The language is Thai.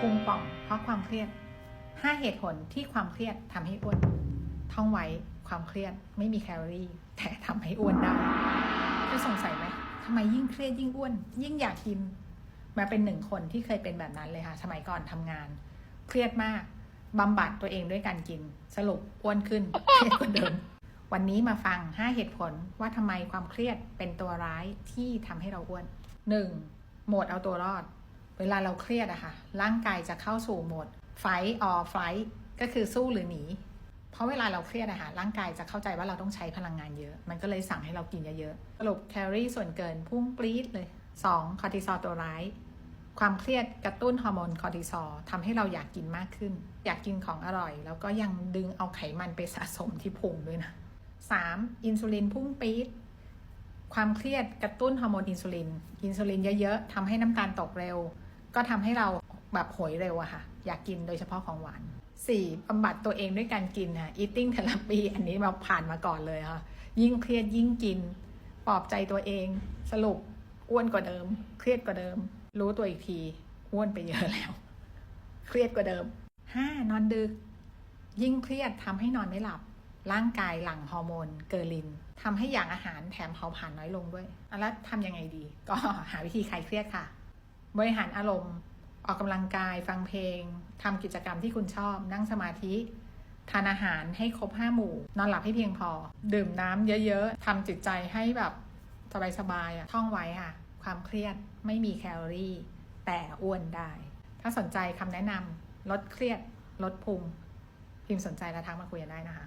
พุงป่องเพราะความเครียด 5 เหตุผลที่ความเครียดทำให้อ้วน ท่องไว้ความเครียดไม่มีแคลอรี่ แต่ทำให้อ้วนได้เคยสงสัยไหมทำไมยิ่งเครียดยิ่งอ้วน ยิ่งอยากกิน มาเป็นหนึ่งคนที่เคยเป็นแบบนั้นเลยค่ะ สมัยก่อนทำงาน เครียดมากบำบัดตัวเองด้วยการกิน สรุปอ้วนขึ้นเครียดกว่าเดิมวันนี้มาฟัง 5 เหตุผลว่าทำไมความเครียดเป็นตัวร้ายที่ทำให้เราอ้วน 1. โหมดเอาตัวรอด เวลาเราเครียดอะค่ะ ร่างกายจะเข้าสู่โหมด fight or flight ก็คือสู้หรือหนี เพราะเวลาเราเครียดอะค่ะ ร่างกายจะเข้าใจว่าเราต้องใช้พลังงานเยอะ มันก็เลยสั่งให้เรากินเยอะๆสรุปแคลอรี่ส่วนเกินพุ่งปรี๊ดเลย 2. คอร์ติซอลตัวร้าย ความเครียดกระตุ้นฮอร์โมนคอร์ติซอลทำให้เราอยากกินมากขึ้น อยากกินของอร่อย แล้วก็ยังดึงเอาไขมันไปสะสมที่พุงด้วยนะ 3. อินซูลินพุ่งปี๊ดความเครียดกระตุ้นฮอร์โมนอินซูลิน อินซูลินเยอะ ๆ ทำให้น้ำตาลตกเร็ว ก็ทำให้เราแบบโหยเร็วอะค่ะ อยากกินโดยเฉพาะของหวาน 4. บำบัดตัวเองด้วยการกินค่ะ eating therapy อันนี้เราผ่านมาก่อนเลยค่ะ ยิ่งเครียดยิ่งกิน ปลอบใจตัวเอง สรุปอ้วนกว่าเดิม เครียดกว่าเดิม รู้ตัวอีกที อ้วนไปเยอะแล้ว เครียดกว่าเดิม 5. นอนดึก ยิ่งเครียดทำให้นอนไม่หลับ ร่างกายหลั่งฮอร์โมนเกอร์ลินทำให้อย่ากอาหารแถมเผาผลาญน้อยลงด้วยอะแล้วทำยังไงดี ก็หาวิธีคลายเครียดค่ะ บริหารอารมณ์ ออกกำลังกาย ฟังเพลงทำกิจกรรมที่คุณชอบ นั่งสมาธิ ทานอาหารให้ครบห้าหมู่ นอนหลับให้เพียงพอ ดื่มน้ำเยอะๆทำจิตใจให้แบบสบายๆอะท่องไว้ค่ะ ความเครียดไม่มีแคลอรี่ แต่อ้วนได้ ถ้าสนใจคำแนะนำลดเครียดลดพุงพิมพ์สนใจแล้วทักมาคุยกันได้นะคะ